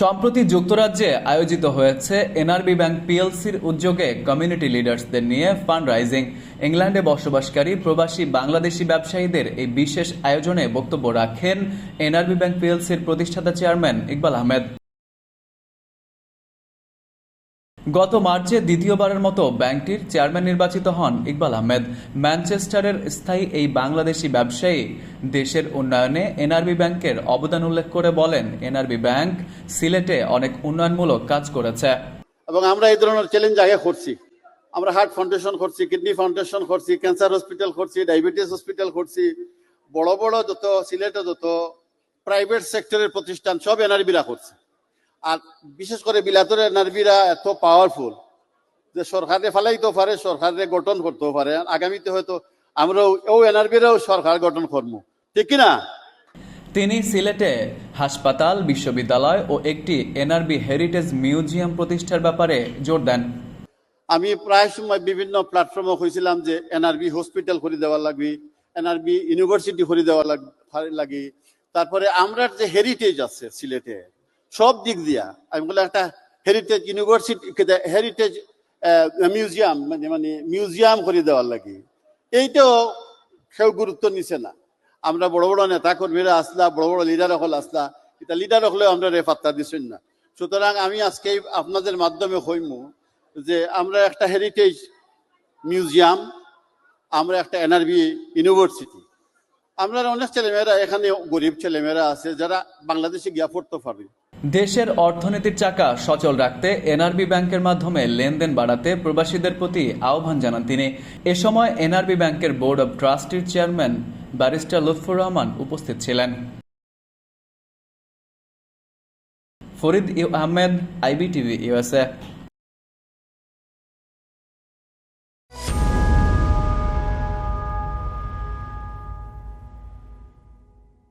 সম্প্রতি যুক্তরাজ্যে আয়োজিত হয়েছে এনআরবি ব্যাংক পিএলসির উদ্যোগে কমিউনিটি লিডার্সদের নিয়ে ফান্ড রাইজিং ইংল্যান্ডে বসবাসকারী প্রবাসী বাংলাদেশি ব্যবসায়ীদের এই বিশেষ আয়োজনে বক্তব্য রাখেন এনআরবি ব্যাংক পিএলসির প্রতিষ্ঠাতা চেয়ারম্যান ইকবাল আহমেদ। গত মার্চে দ্বিতীয়বারের মতো ব্যাংকটির চেয়ারম্যান নির্বাচিত হন ইকবাল আহমেদ। ম্যানচেস্টারের স্থায়ী এই বাংলাদেশি ব্যবসায়ী দেশের উন্নয়নে এনআরবি ব্যাংকের অবদান উল্লেখ করে বলেন, এনআরবি ব্যাংক সিলেটে অনেক উন্নয়নমূলক কাজ করেছে। এবং আমরা এই ধরনের চ্যালেঞ্জ আগে করছি। আমরা হার্ট ফাউন্ডেশন করছি কিডনি ফাউন্ডেশন করছি ক্যান্সার হসপিটাল করছি ডায়াবেটিস হসপিটাল করছি। বড় বড় যত সিলেটে যত প্রাইভেট সেক্টরের প্রতিষ্ঠান সব এনআরবিরা করছে। আর বিশেষ করে বিলাতর এনআরবিরা এত পাওয়ারফুল যে সরকারে ফালাইতেও পারে সরকারে গঠন করতেও পারে। আগামীতে হয়তো আমরাও ও এনআরবিরাও সরকার গঠন করব। ঠিক কিনা তিনি সিলেটে হাসপাতাল বিশ্ববিদ্যালয় ও একটি এনআরবি হেরিটেজ মিউজিয়াম প্রতিষ্ঠার ব্যাপারে জোর দেন। আমি প্রায় সময় বিভিন্ন প্ল্যাটফর্মে হয়েছিলাম যে এনআরবি হসপিটাল করে দেওয়ার লাগবে এনআরবি ইউনিভার্সিটি করে দেওয়ার লাগে। তারপরে আমরা যে হেরিটেজ আছে সিলেটে সব দিক দিয়া। আমি বলে একটা হেরিটেজ ইউনিভার্সিটি হেরিটেজ মিউজিয়াম মানে মানে মিউজিয়াম করে দেওয়ার লাগে। এইটাও কেউ গুরুত্ব নিছে না। আমরা বড় বড় নেতা কর্মীরা আসলা, বড় বড় লিডার হল আসলা, এটা লিডার হলেও আমরা রে পাত্তা দিচ্ছেন না। সুতরাং আমি আজকে আপনাদের মাধ্যমে হইমু যে আমরা একটা হেরিটেজ মিউজিয়াম আমরা একটা এনআরবি ইউনিভার্সিটি আমরা অনেক ছেলেমেয়েরা, এখানে গরিব ছেলেমেয়েরা আছে যারা বাংলাদেশে গিয়া পড়তে পারবে দেশের অর্থনীতির চাকা সচল রাখতে এনআরবি ব্যাংকের মাধ্যমে লেনদেন বাড়াতে প্রবাসীদের প্রতি আহ্বান জানান তিনি। এ সময় এনআরবি ব্যাংকের বোর্ড অব ট্রাস্টির চেয়ারম্যান ব্যারিস্টার লুৎফুর রহমান উপস্থিত ছিলেন। Farid U Ahmed, IBTV USA